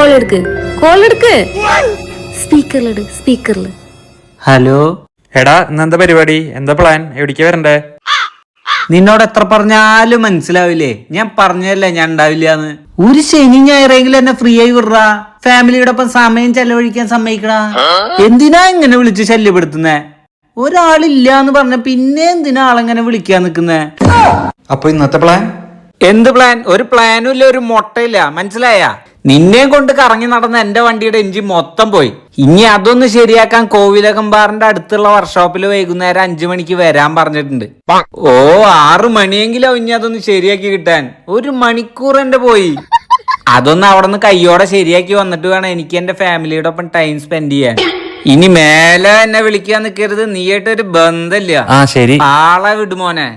Call എടുക്ക് call എടുക്ക് സ്പീക്കറിലിട് സ്പീക്കറിൽ hello? എടാ ഇന്നെന്താ പരിപാടി? എന്താ പ്ലാൻ എവിടേക്ക് വരണ്ടേ? നിന്നോട് എത്ര പറഞ്ഞാലും മനസ്സിലാവില്ലേ? ഞാൻ പറഞ്ഞല്ലേ ഞാൻ ഉണ്ടാവില്ലാന്ന്. ഒരു ശനി ഞായറെങ്കിലും എന്നെ ഫ്രീ ആയി വിടുറാ. ഫാമിലിയുടെ ഒപ്പം സമയം ചെലവഴിക്കാൻ സമ്മതിക്കണ. എന്തിനാ ഇങ്ങനെ വിളിച്ച് ശല്യപ്പെടുത്തുന്നേ? ഒരാളില്ല എന്ന് പറഞ്ഞ പിന്നെ എന്തിനാ ആളെങ്ങനെ വിളിക്കാൻ നിക്കുന്നേ? അപ്പൊ ഇന്നത്തെ പ്ലാൻ എന്ത് പ്ലാൻ ഒരു പ്ലാനും ഇല്ല ഒരു മുട്ടയില്ല. മനസ്സിലായ? നിന്നെ കൊണ്ട് കറങ്ങി നടന്ന എന്റെ വണ്ടിയുടെ എഞ്ചിൻ മൊത്തം പോയി. ഇനി അതൊന്ന് ശരിയാക്കാൻ കോവിലകമ്പാറിന്റെ അടുത്തുള്ള വർക്ക്ഷോപ്പിൽ വൈകുന്നേരം അഞ്ചു മണിക്ക് വരാൻ പറഞ്ഞിട്ടുണ്ട്. ഓ ആറു മണിയെങ്കിലും ഇനി അതൊന്ന് ശരിയാക്കി കിട്ടാൻ. ഒരു മണിക്കൂർ എന്റെ പോയി. അതൊന്ന് അവിടെ നിന്ന് കയ്യോടെ ശരിയാക്കി വന്നിട്ട് വേണം എനിക്ക് എന്റെ ഫാമിലിയുടെ ഒപ്പം ടൈം സ്പെൻഡ് ചെയ്യാൻ. ഇനി മേലെ എന്നെ വിളിക്കാൻ നിൽക്കരുത് നീയായിട്ട് ഒരു ബന്ധമില്ല. ആ ശരി. ആളെ വിടുമോനെ